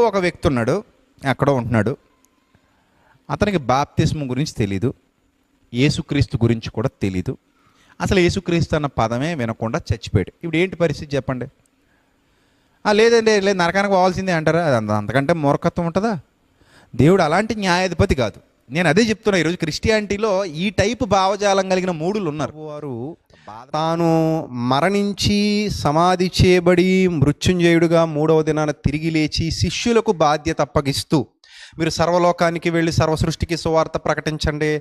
ఒక వ్యక్తి ఉన్నాడు ఎక్కడో ఉంటున్నాడు. అతనికి బాప్తిస్మం గురించి తెలీదు యేసుక్రీస్తు గురించి కూడా తెలీదు. అసలు యేసుక్రీస్తు అన్న పదమే వినకుండా చచ్చిపోయాడు. ఇప్పుడు ఏంటి పరిస్థితి చెప్పండి? లేదండి లేదు నరకానికి పోవాల్సిందే అంటారా? అది అంత- అంతకంటే మూర్ఖత్వం ఉంటుందా? దేవుడు అలాంటి న్యాయాధిపతి కాదు. నేను అదే చెప్తున్నా ఈరోజు క్రిస్టియానిటీలో ఈ టైపు భావజాలం కలిగిన మూడులు ఉన్నారు. వారు తాను మరణించి సమాధి చేయబడి మృత్యుంజయుడుగా మూడవ దినాన తిరిగి లేచి శిష్యులకు బాధ్యత అప్పగిస్తూ మీరు సర్వలోకానికి వెళ్ళి సర్వసృష్టికి సువార్త ప్రకటించండి.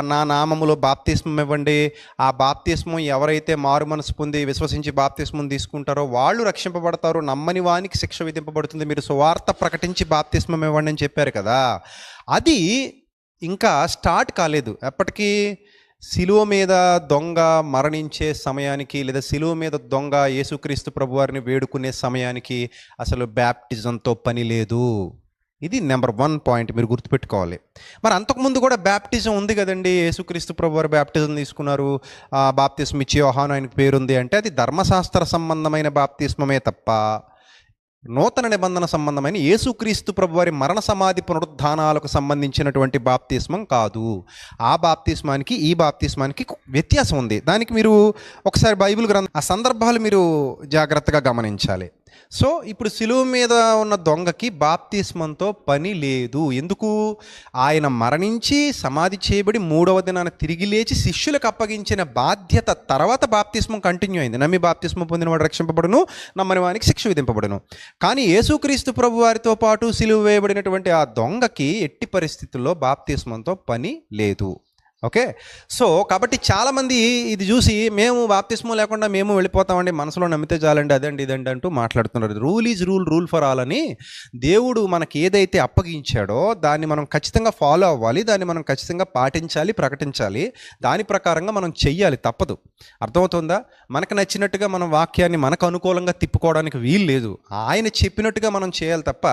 నా నామములో బాప్తిస్మం ఇవ్వండి. ఆ బాప్తిస్మం ఎవరైతే మారు మనసు పొంది విశ్వసించి బాప్తిస్మం తీసుకుంటారో వాళ్ళు రక్షింపబడతారు. నమ్మని వానికి శిక్ష విధింపబడుతుంది. మీరు సువార్త ప్రకటించి బాప్తిస్మం ఇవ్వండి అని చెప్పారు కదా. అది ఇంకా స్టార్ట్ కాలేదు. ఎప్పటికీ శిలువ మీద దొంగ మరణించే సమయానికి లేదా శిలువ మీద దొంగ యేసుక్రీస్తు ప్రభువారిని వేడుకునే సమయానికి అసలు బ్యాప్టిజంతో పని లేదు. ఇది నెంబర్ వన్ పాయింట్ మీరు గుర్తుపెట్టుకోవాలి. మరి అంతకుముందు కూడా బ్యాప్టిజం ఉంది కదండి. యేసుక్రీస్తు ప్రభువారు బ్యాప్టిజం తీసుకున్నారు. బాప్తిస్మ ఇచ్చే యోహాను ఆయనకు పేరుంది అంటే అది ధర్మశాస్త్ర సంబంధమైన బాప్తిస్మమే తప్ప నూతన నిబంధన సంబంధమైన యేసుక్రీస్తు ప్రభువారి మరణ సమాధి పునరుద్ధానాలకు సంబంధించినటువంటి బాప్తిస్మం కాదు. ఆ బాప్తిస్మానికి ఈ బాప్తిస్మానికి వ్యత్యాసం ఉంది. దానికి మీరు ఒకసారి బైబిల్ గ్రంథం ఆ సందర్భాలు మీరు జాగ్రత్తగా గమనించాలి. సో ఇప్పుడు సిలువ మీద ఉన్న దొంగకి బాప్తిస్మంతో పని లేదు. ఎందుకు? ఆయన మరణించి సమాధి చేయబడి మూడవ దినాన తిరిగి లేచి శిష్యులకు అప్పగించిన బాధ్యత తర్వాత బాప్తిస్మం కంటిన్యూ అయింది. నమ్మి బాప్తిస్మం పొందినవాడు రక్షింపబడును నమ్మని వానికి శిక్ష విధింపబడును. కానీ యేసుక్రీస్తు ప్రభు వారితో పాటు సిలువ వేయబడినటువంటి ఆ దొంగకి ఎట్టి పరిస్థితుల్లో బాప్తిస్మంతో పని లేదు. ఓకే? సో కాబట్టి చాలామంది ఇది చూసి మేము బాప్తిస్మం లేకుండా మేము వెళ్ళిపోతామండి మనసులో నమ్మితే చాలండి అదండి ఇదండి అంటూ మాట్లాడుతున్నారు. Rule is rule rule for all అని దేవుడు మనకి ఏదైతే అప్పగించాడో దాన్ని మనం ఖచ్చితంగా ఫాలో అవ్వాలి దాన్ని మనం ఖచ్చితంగా పాటించాలి ప్రకటించాలి దాని ప్రకారంగా మనం చెయ్యాలి తప్పదు. అర్థమవుతుందా? మనకు నచ్చినట్టుగా మనం వాక్యాన్ని మనకు అనుకూలంగా తిప్పుకోవడానికి వీలు లేదు. ఆయన చెప్పినట్టుగా మనం చేయాలి తప్ప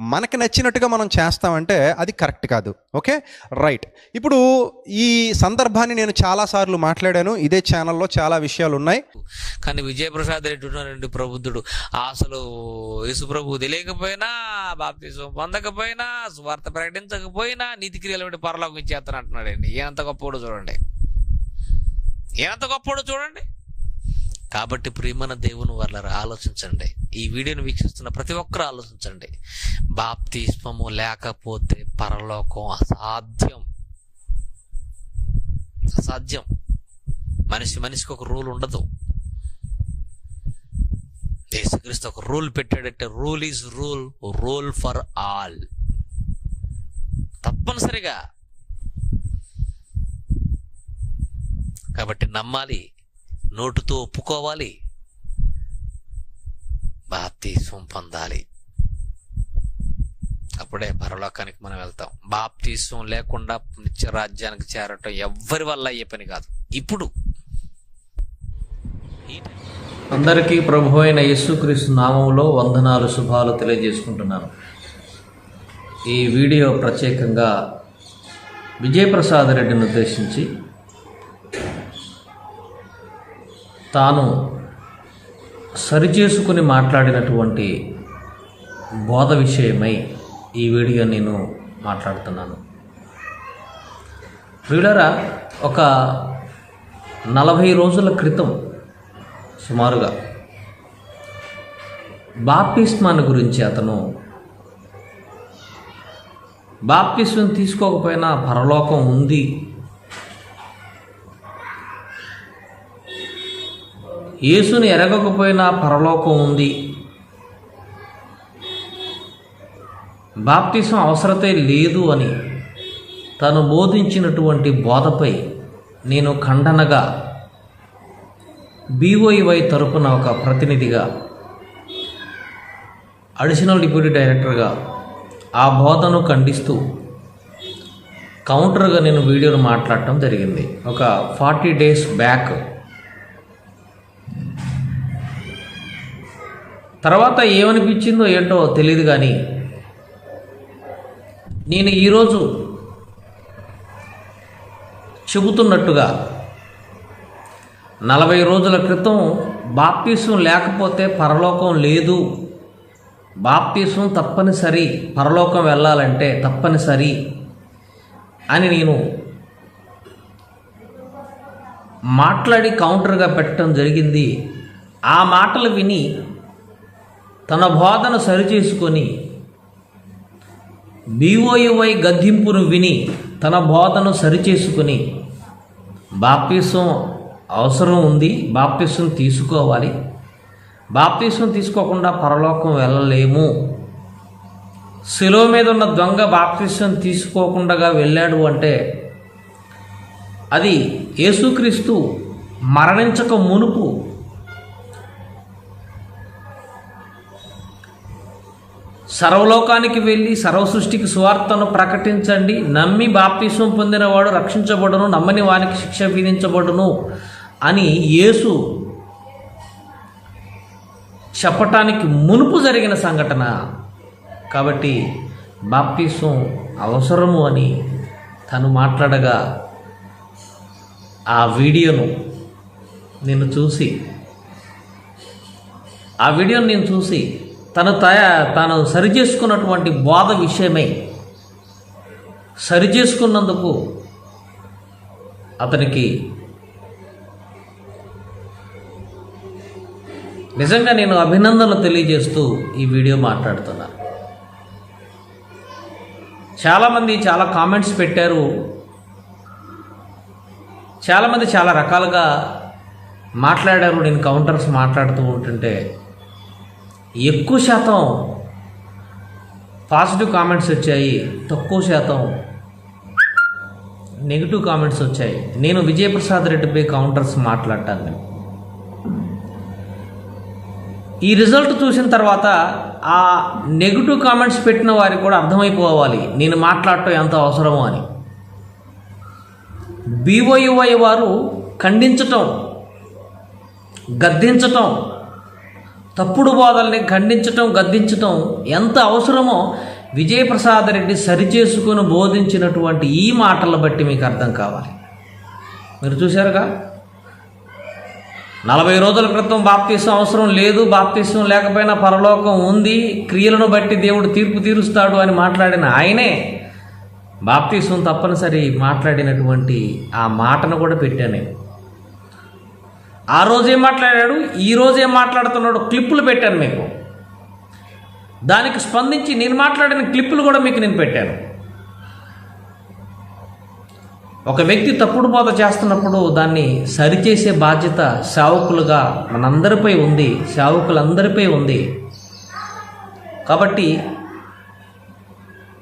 మనకి నచ్చినట్టుగా మనం చేస్తామంటే అది కరెక్ట్ కాదు. ఓకే? రైట్. ఇప్పుడు ఈ ఈ సందర్భాన్ని నేను చాలాసార్లు మాట్లాడాను. ఇదే ఛానల్లో చాలా విషయాలు ఉన్నాయి కానీ విజయప్రసాద్ రెడ్డి ఉన్నారండి ప్రబుద్ధుడు. అసలు యేసు ప్రభు తెలియకపోయినా బాప్తిజం పొందకపోయినా స్వార్థ ప్రకటించకపోయినా నీతి క్రియలు బట్టి పరలోకం ఇచ్చేస్తాను అంటున్నాడండి ఏనంత గొప్పడు చూడండి. ఏనంత గొప్పడు చూడండి. కాబట్టి ప్రియమైన దేవుని వాళ్ళ ఆలోచించండి. ఈ వీడియోని వీక్షిస్తున్న ప్రతి ఒక్కరు ఆలోచించండి. బాప్తిస్మము లేకపోతే పరలోకం అసాధ్యం. అసాధ్యం మనిషి మనిషికి ఒక రూల్ ఉండదు. యేసుక్రీస్తు ఒక రూల్ పెట్టాడంటే rule is rule rule for all. తప్పనిసరిగా. కాబట్టి నమ్మాలి నోటుతో ఒప్పుకోవాలి బాప్తీసం పొందాలి. అప్పుడే పరలోకానికి మనం వెళ్తాం. బాప్తీసం లేకుండా నిత్య రాజ్యానికి చేరటం ఎవ్వరి వల్ల అయ్యే పని కాదు. ఇప్పుడు అందరికీ ప్రభు అయిన యేసుక్రీస్తు నామంలో వందనాలు శుభాలు తెలియజేసుకుంటున్నాను. ఈ వీడియో ప్రత్యేకంగా విజయప్రసాద్ రెడ్డిని ఉద్దేశించి తాను సరిచేసుకుని మాట్లాడినటువంటి బోధ విషయమై ఈ వీడియో నేను మాట్లాడుతున్నాను. వీళ్ళరా ఒక నలభై రోజుల క్రితం సుమారుగా బాప్టిస్మాన్ గురించి అతను బాప్టిస్మం తీసుకోకపోయినా పరలోకం ఉంది. యేసుని ఎరగకపోయినా పరలోకం ఉంది. బాప్తిసం అవసరతే లేదు అని తను బోధించినటువంటి బోధపై నేను ఖండనగా బీఓఈవై తరపున ఒక ప్రతినిధిగా అడిషనల్ డిప్యూటీ డైరెక్టర్గా ఆ బోధను ఖండిస్తూ కౌంటర్గా నేను వీడియోను మాట్లాడటం జరిగింది. ఒక ఫార్టీ డేస్ బ్యాక్. తర్వాత ఏమనిపించిందో ఏంటో తెలియదు కానీ నేను ఈరోజు చెబుతున్నట్టుగా నలభై రోజుల క్రితం బాప్తీసం లేకపోతే పరలోకం లేదు. బాప్తీసం తప్పనిసరి పరలోకం వెళ్ళాలంటే తప్పనిసరి అని నేను మాట్లాడి కౌంటర్గా పెట్టడం జరిగింది. ఆ మాటలు విని తన బోధన సరిచేసుకొని బీఓయువై గద్దింపును విని తన బోధను సరిచేసుకుని బాప్తీసం అవసరం ఉంది బాప్తీసం తీసుకోవాలి. బాప్తీసం తీసుకోకుండా పరలోకం వెళ్ళలేము. శిలో మీద ఉన్న దొంగ బాప్తీసం తీసుకోకుండా వెళ్ళాడు అంటే అది యేసుక్రీస్తు మరణించక మునుపు సర్వలోకానికి వెళ్ళి సర్వ సృష్టికి సువార్తను ప్రకటించండి. నమ్మి బాప్తిసం పొందినవాడు రక్షించబడును నమ్మని వానికి శిక్ష విధించబడును అని యేసు చెప్పటానికి మునుపు జరిగిన సంఘటన. కాబట్టి బాప్తిసం అవసరము అని తను మాట్లాడగా ఆ వీడియోను నేను చూసి ఆ వీడియోను నేను చూసి తను తయ తాను సరిచేసుకున్నటువంటి బోధ విషయమై. సరిచేసుకున్నందుకు అతనికి నిజంగా నేను అభినందనలు తెలియజేస్తూ ఈ వీడియో మాట్లాడుతున్నాను చాలామంది చాలా కామెంట్స్ పెట్టారు. చాలామంది చాలా రకాలుగా మాట్లాడారు. నేను కౌంటర్స్ మాట్లాడుతూ ఉంటుంటే ఎక్కువ శాతం పాజిటివ్ కామెంట్స్ వచ్చాయి తక్కువ శాతం నెగిటివ్ కామెంట్స్ వచ్చాయి. నేను విజయప్రసాద్ రెడ్డిపై కౌంటర్స్ మాట్లాడటాను ఈ రిజల్ట్ చూసిన తర్వాత ఆ నెగిటివ్ కామెంట్స్ పెట్టిన వారికి కూడా అర్థమైపోవాలి నేను మాట్లాడటం ఎంత అవసరమో అని. బీఓయువై వారు ఖండించటం గద్దించటం తప్పుడు బోధల్ని ఖండించటం గద్దించటం ఎంత అవసరమో విజయప్రసాద్ రెడ్డి సరిచేసుకుని బోధించినటువంటి ఈ మాటల బట్టి మీకు అర్థం కావాలి. మీరు చూశారుగా? నలభై రోజుల క్రితం బాప్తీసం అవసరం లేదు బాప్తీసం లేకపోయినా పరలోకం ఉంది క్రియలను బట్టి దేవుడు తీర్పు తీరుస్తాడు అని మాట్లాడిన ఆయనే బాప్తీసం తప్పనిసరి మాట్లాడినటువంటి ఆ మాటను కూడా పెట్టాను నేను. ఆ రోజు ఏం మాట్లాడాడు? ఈ రోజు ఏం మాట్లాడుతున్నాడు? క్లిప్పులు పెట్టాను మీకు. దానికి స్పందించి నేను మాట్లాడిన క్లిప్పులు కూడా మీకు నేను పెట్టాను. ఒక వ్యక్తి తప్పుడు బోధ చేస్తున్నప్పుడు దాన్ని సరిచేసే బాధ్యత సేవకులుగా మనందరిపై ఉంది సేవకులందరిపై ఉంది. కాబట్టి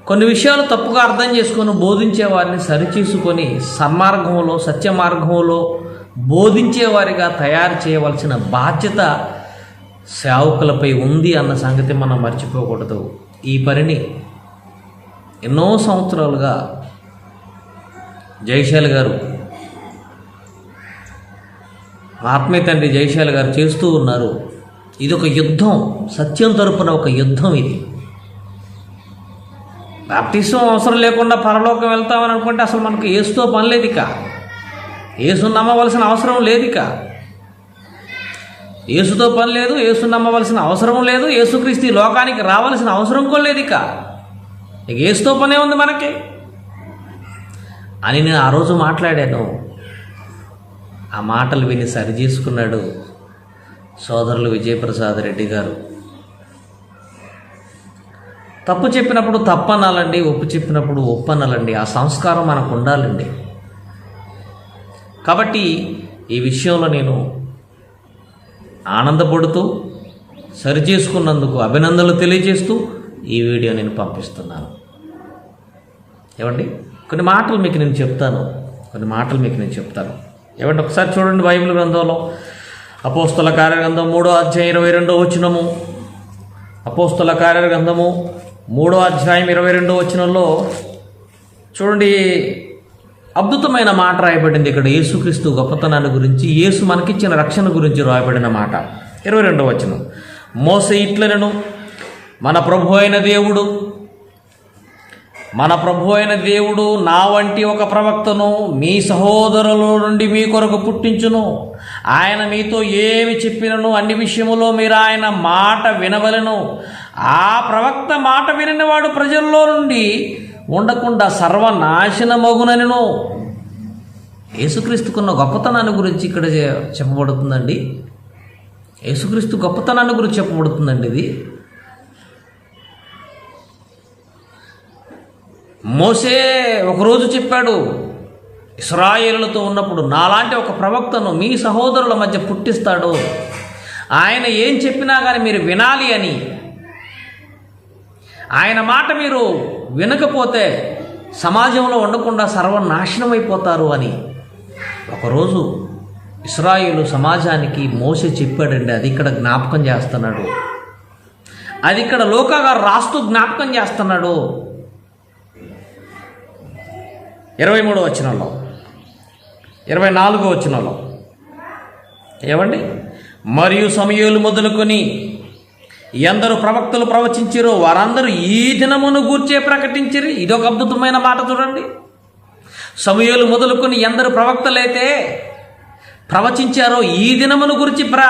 కొన్ని విషయాలు తప్పుగా అర్థం చేసుకొని బోధించే వారిని సరిచేసుకొని సన్మార్గంలో సత్య మార్గంలో బోధించేవారిగా తయారు చేయవలసిన బాధ్యత సేవకులపై ఉంది అన్న సంగతి మనం మర్చిపోకూడదు. ఈ పనిని ఎన్నో సంవత్సరాలుగా జయశాల్ గారు ఆత్మీయ తండ్రి జయశాల్ గారు చేస్తూ ఉన్నారు. ఇది ఒక యుద్ధం సత్యం తరపున ఒక యుద్ధం ఇది. బాప్టిజం అవసరం లేకుండా పరలోకం వెళ్తామని అనుకుంటే అసలు మనకు ఏస్తో పని లేదు ఇక ఏసు నమ్మవలసిన అవసరం లేదు ఇక ఏసుతో పని లేదు ఏసు నమ్మవలసిన అవసరం లేదు ఏసుక్రీస్తు లోకానికి రావాల్సిన అవసరం కూడా లేదు ఇక ఇక ఏసుతో పనే ఉంది మనకి. అని నేను ఆ రోజు మాట్లాడాను. ఆ మాటలు విని సరి చేసుకున్నాడు సోదరులు విజయప్రసాద్ రెడ్డి గారు. తప్పు చెప్పినప్పుడు తప్పు అనాలండి ఒప్పు చెప్పినప్పుడు ఒప్పు అనాలండి ఆ సంస్కారం మనకు ఉండాలండి. కాబట్టి ఈ విషయంలో నేను ఆనందపడుతూ సరిచేసుకున్నందుకు అభినందనలు తెలియజేస్తూ ఈ వీడియో నేను పంపిస్తున్నాను. ఏమండి? కొన్ని మాటలు మీకు నేను చెప్తాను. కొన్ని మాటలు మీకు నేను చెప్తాను. ఏమంటే ఒకసారి చూడండి బైబిల్ గ్రంథంలో. అపోస్తుల కార్యగ్రంథం మూడో అధ్యాయం ఇరవై రెండో వచ్చినము అపోస్తుల కార్యగ్రంథము మూడో అధ్యాయం ఇరవై రెండో వచనంలో చూడండి అద్భుతమైన మాట రాయబడింది ఇక్కడ. యేసుక్రీస్తు గొప్పతనాన్ని గురించి యేసు మనకిచ్చిన రక్షణ గురించి రాయబడిన మాట. ఇరవై రెండవ వచనం. మోస ఇట్లనను మన ప్రభు అయిన దేవుడు మన ప్రభు అయిన దేవుడు నా వంటి ఒక ప్రవక్తను మీ సహోదరుల నుండి మీ కొరకు పుట్టించును. ఆయన మీతో ఏమి చెప్పినను అన్ని విషయములో మీరు ఆయన మాట వినవలను. ఆ ప్రవక్త మాట వినినవాడు ప్రజల్లో నుండి ఉండకుండా సర్వనాశనమగునను యేసుక్రీస్తుకున్న గొప్పతనాన్ని గురించి ఇక్కడ చె- చెప్పబడుతుందండి. యేసుక్రీస్తు గొప్పతనాన్ని గురించి చెప్పబడుతుందండి ఇది. మోసే ఒకరోజు చెప్పాడు ఇస్రాయేలులతో ఉన్నప్పుడు నాలాంటి ఒక ప్రవక్తను మీ సహోదరుల మధ్య పుట్టిస్తాడు. ఆయన ఏం చెప్పినా కానీ మీరు వినాలి అని ఆయన మాట మీరు వినకపోతే సమాజంలో ఉండకుండా సర్వనాశనం అయిపోతారు అని. ఒకరోజు ఇస్రాయిలు సమాజానికి మోస చెప్పాడండి అది ఇక్కడ జ్ఞాపకం చేస్తున్నాడు. అది ఇక్కడ లోకాగా రాస్తూ జ్ఞాపకం చేస్తున్నాడు. ఇరవై మూడో వచ్చినలో ఇరవై నాలుగో వచ్చినలో ఏమండి? మరియు సమయాలు మొదలుకొని ఎందరు ప్రవక్తలు ప్రవచించారో వారందరూ ఈ దినమును గూర్చే ప్రకటించరు. ఇదొక అద్భుతమైన మాట చూడండి. సమయాలు మొదలుకొని ఎందరు ప్రవక్తలైతే ప్రవచించారో ఈ దినమును గురించి ప్ర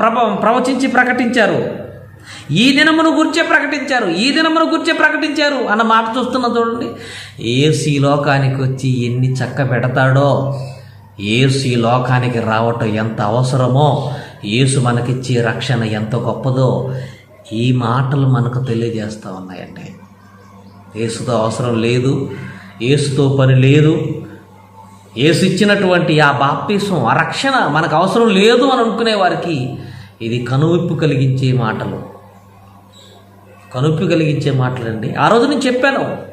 ప్రభ ప్రవచించి ప్రకటించారు. ఈ దినమును గురించే ప్రకటించారు. ఈ దినమును గురించే ప్రకటించారు అన్న మాట చూస్తున్నా చూడండి. ఏసీ లోకానికి వచ్చి ఎన్ని చక్క పెడతాడో ఏసు ఈ లోకానికి రావటం ఎంత అవసరమో యేసు మనకిచ్చే రక్షణ ఎంత గొప్పదో ఈ మాటలు మనకు తెలియజేస్తూ ఉన్నాయండి. ఏసుతో అవసరం లేదు ఏసుతో పని లేదు. ఏసు ఇచ్చినటువంటి ఆ బాప్తీసం ఆ రక్షణ మనకు అవసరం లేదు అని అనుకునే వారికి ఇది కనువిప్పు కలిగించే మాటలు. కనువిప్పు కలిగించే మాటలండి. ఆ రోజు నేను చెప్పాను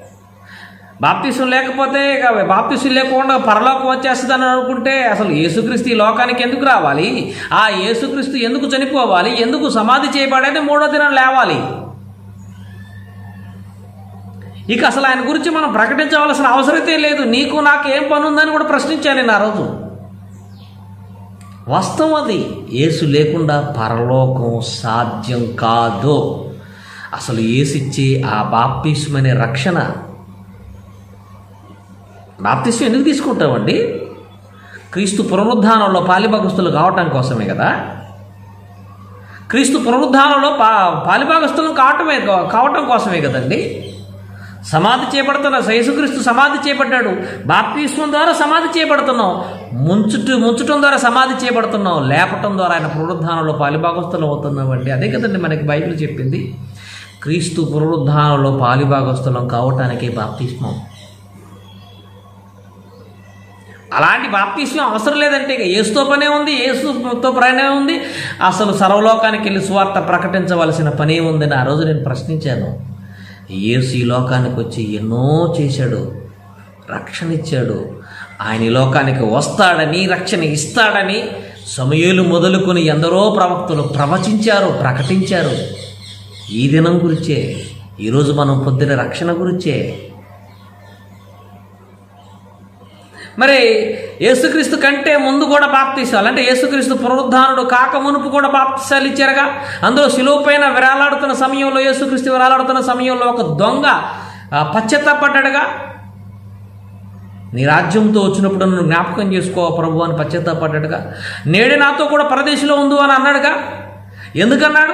బాప్తీసం లేకపోతే ఇక బాప్తీసం లేకుండా పరలోకం వచ్చేస్తుందని అనుకుంటే అసలు యేసుక్రీస్తు ఈ లోకానికి ఎందుకు రావాలి? ఆ యేసుక్రీస్తు ఎందుకు చనిపోవాలి? ఎందుకు సమాధి చేయబడేది మూడో దినం లేవాలి? ఇక అసలు ఆయన గురించి మనం ప్రకటించవలసిన అవసరమే లేదు. నీకు నాకు ఏం పని ఉందని కూడా ప్రశ్నించాను నేను ఆ రోజు. వాస్తవం అది. యేసు లేకుండా పరలోకం సాధ్యం కాదు. అసలు ఏసిచ్చి ఆ బాప్తిస్మ అనే రక్షణ బాప్తిస్మ ఎందుకు తీసుకుంటామండి? క్రీస్తు పునరుద్ధానంలో పాలిభాగస్తులు కావటం కోసమే కదా. క్రీస్తు పునరుద్ధానంలో పా పాలిభాగస్తులు కావటమే కావటం కోసమే కదండి. సమాధి చేపడుతున్న యేసుక్రీస్తు సమాధి చేపట్టాడు. బాప్తిస్మం ద్వారా సమాధి చేపడుతున్నాం. ముంచుట ముంచటం ద్వారా సమాధి చేపడుతున్నాం. లేపటం ద్వారా ఆయన పునరుద్ధానంలో పాలిభాగస్తులు అవుతున్నామండి. అదే కదండి మనకి బైబిల్ చెప్పింది. క్రీస్తు పునరుద్ధానంలో పాలిభాగస్తులం కావటానికి బాప్తిస్మం. అలాంటి బాప్తిస్మం అవసరం లేదంటే ఇక ఏసుతో పనే ఉంది ఏసుతో పనే ఉంది. అసలు సర్వలోకానికి వెళ్ళి సువార్త ప్రకటించవలసిన పనే ఉందని ఆ రోజు నేను ప్రశ్నించాను. ఏసు ఈ లోకానికి వచ్చి ఎన్నో చేశాడు రక్షణ ఇచ్చాడు. ఆయన ఈ లోకానికి వస్తాడని రక్షణ ఇస్తాడని సమయలు మొదలుకొని ఎందరో ప్రవక్తలు ప్రవచించారు ప్రకటించారు. ఈ దినం గురించే ఈరోజు మనం పొద్దున రక్షణ గురించే మరి యేసుక్రీస్తు కంటే ముందు కూడా బాప్తీసాలు. అంటే యేసుక్రీస్తు పునరుద్ధానుడు కాక మునుపు కూడా బాప్తీసాలు ఇచ్చారుగా. అందులో శిలువుపైన విరాలాడుతున్న సమయంలో యేసుక్రీస్తు విరాలాడుతున్న సమయంలో ఒక దొంగ ఆ, పశ్చాత్తాపడ్డాడుగా. నీ రాజ్యంతో వచ్చినప్పుడు నన్ను జ్ఞాపకం చేసుకో ప్రభు అని పశ్చాత్తాపడ్డాడుగా. నేడే నాతో కూడా పరదేశంలో ఉండు అని అన్నాడుగా. ఎందుకన్నాడు?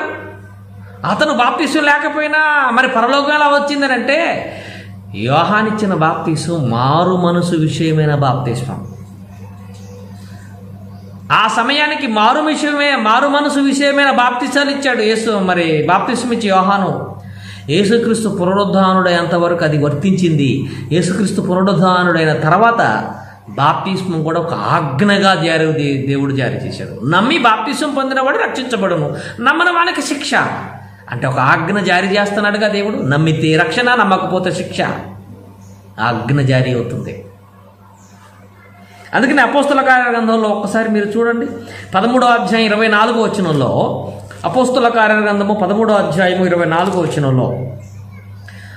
అతను బాప్తీసం లేకపోయినా మరి పరలోకాల వచ్చిందని అంటే యోహానిచ్చిన బాప్తీసం మారు మనసు విషయమైన బాప్తీసం ఆ సమయానికి మారు విషయమే మారు మనసు విషయమైన బాప్తిసాలు ఇచ్చాడు యేసు. మరి బాప్తిసం ఇచ్చి యోహాను యేసుక్రీస్తు పునరుద్ధానుడైనంత ఎంతవరకు అది వర్తించింది. యేసుక్రీస్తు పునరుద్ధానుడైన తర్వాత బాప్తిస్మం కూడా ఒక ఆజ్ఞగా జారీ దేవుడు జారీ చేశాడు. నమ్మి బాప్తిస్మం పొందినవాడు రక్షించబడును. నమ్మని వానికి శిక్ష. అంటే ఒక ఆజ్ఞ జారీ చేస్తున్నాడుగా దేవుడు. నమ్మితే రక్షణ నమ్మకపోతే శిక్ష. ఆజ్ఞ జారీ అవుతుంది. అందుకని అపోస్తుల కార్యగ్రంథంలో ఒక్కసారి మీరు చూడండి. పదమూడో అధ్యాయం ఇరవై నాలుగో వచనంలో అపోస్తుల కార్యగ్రంథము పదమూడో అధ్యాయము ఇరవై నాలుగో వచనంలో.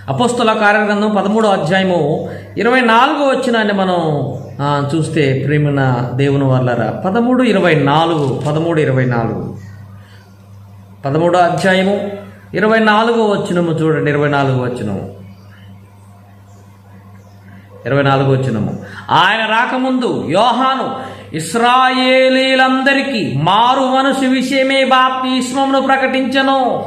అపోస్తుల కార్యగ్రంథం పదమూడో అధ్యాయము ఇరవై నాలుగో వచ్చినాన్ని మనం చూస్తే ప్రేమిన దేవుని వాళ్ళరా పదమూడు ఇరవై నాలుగు పదమూడు ఇరవై నాలుగు. పదమూడో అధ్యాయము ఇరవై నాలుగో వచ్చినము చూడండి ఇరవై నాలుగో వచ్చినము ఇరవై నాలుగు వచ్చినము ఆయన రాకముందు యోహాను ఇస్రాయేలీలందరికీ మారు మనసు విషయమే బాప్తిస్మమును ప్రకటించను.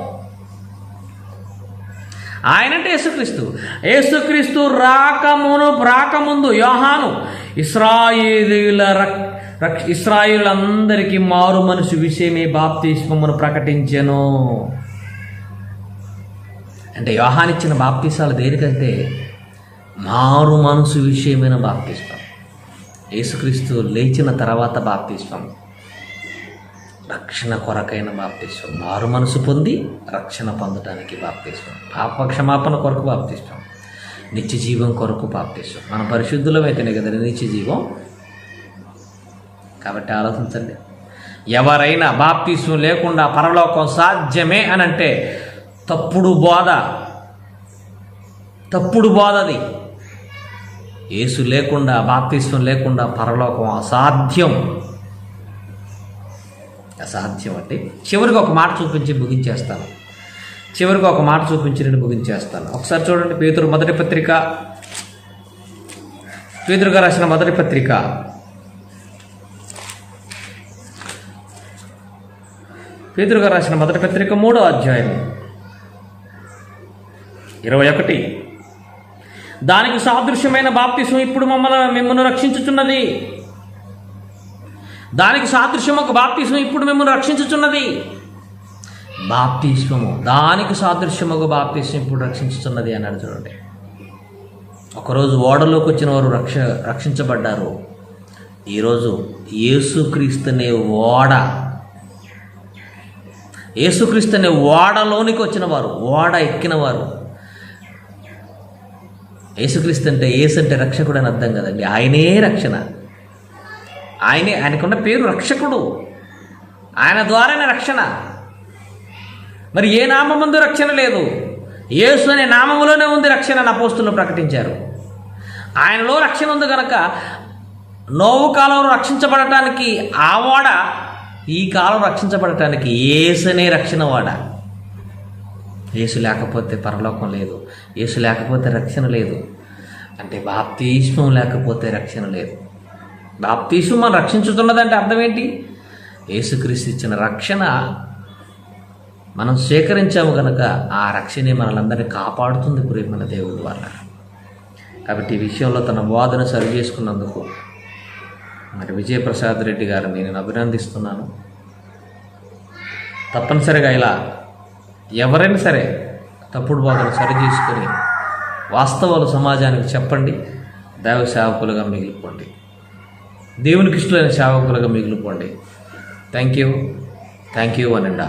ఆయనంటే యేసుక్రీస్తు. యేసుక్రీస్తు రాకమును రాకముందు యోహాను ఇస్రాయేలీల రక్ రక్ ఇస్రాయిలందరికీ మారు మనసు విషయమే బాప్తిస్మమును ప్రకటించను. అంటే యోహానిచ్చిన బాప్తిసాలు దేనికంటే మారు మనసు విషయమైన బాప్తిస్మం యేసుక్రీస్తు లేచిన తర్వాత బాప్తిస్మం రక్షణ కొరకైన బాప్తిస్వం. మారు మనసు పొంది రక్షణ పొందడానికి బాప్తిస్వం. పాప క్షమాపణ కొరకు బాప్తిస్వం. నిత్య జీవం కొరకు బాప్తిస్వం. మన పరిశుద్ధులమైతేనే కదా నిత్య జీవం. కాబట్టి ఆలోచించండి. ఎవరైనా బాప్తీసం లేకుండా పరలోకం సాధ్యమే అని అంటే తప్పుడు బోధ తప్పుడు బోధ అది యేసు లేకుండా బాప్తీసం లేకుండా పరలోకం అసాధ్యం. అసాధ్యం అంటే చివరికి ఒక మాట చూపించి ముగించేస్తాను. చివరికి ఒక మాట చూపించి నేను ముగించేస్తాను. ఒకసారి చూడండి పేతురు మొదటి పత్రిక. పేతురుగా రాసిన మొదటి పత్రిక. పేతురుగా రాసిన మొదటి పత్రిక మూడో అధ్యాయం ఇరవై ఒకటి. దానికి సాదృశ్యమైన బాప్తిసం ఇప్పుడు మమ్మల్ని మిమ్మల్ని రక్షించుచున్నది. దానికి సాదృశ్యం ఒక బాప్తిసం ఇప్పుడు మిమ్మల్ని రక్షించుచున్నది. బాప్తిస్వము దానికి సాదృశ్యం ఒక బాప్తిసం ఇప్పుడు రక్షించుతున్నది అన్నాడు చూడండి. ఒకరోజు ఓడలోకి వచ్చిన వారు రక్ష రక్షించబడ్డారు. ఈరోజు యేసుక్రీస్తునే ఓడ యేసుక్రీస్తునే ఓడలోనికి వచ్చినవారు ఓడ ఎక్కినవారు. యేసుక్రీస్తు అంటే ఏసు అంటే రక్షకుడు అని అర్థం కదండి. ఆయనే రక్షణ. ఆయనే ఆయనకున్న పేరు రక్షకుడు. ఆయన ద్వారానే రక్షణ. మరి ఏ నామందు రక్షణ లేదు? యేసు అనే నామములోనే ఉంది రక్షణ అని అపోస్తులు ప్రకటించారు. ఆయనలో రక్షణ ఉంది కనుక నోవు కాలంలో రక్షించబడటానికి ఆ ఓడ ఈ కాలం రక్షించబడటానికి ఏసునే రక్షణ వాడ. యేసు లేకపోతే పరలోకం లేదు. యేసు లేకపోతే రక్షణ లేదు. అంటే బాప్తీష్మం లేకపోతే రక్షణ లేదు. బాప్తీష్మం మనం రక్షించుతున్నదంటే అర్థం ఏంటి యేసుక్రీస్తు ఇచ్చిన రక్షణ మనం స్వీకరించాము కనుక ఆ రక్షణే మనలందరినీ కాపాడుతుంది ప్రియమైన దేవుడి వల్ల కాబట్టి ఈ విషయంలో తన బోధన సరి చేసుకున్నందుకు మరి విజయప్రసాద్ రెడ్డి గారిని నేను అభినందిస్తున్నాను. తప్పనిసరిగా ఇలా ఎవరైనా సరే తప్పుడు బాధలు సరిచేసుకొని వాస్తవాలు సమాజానికి చెప్పండి దైవ సేవకులుగా మిగిలిపోండి. దేవునికి ఇష్టమైన సేవకులుగా మిగిలిపోండి. Thank you thank you అనండా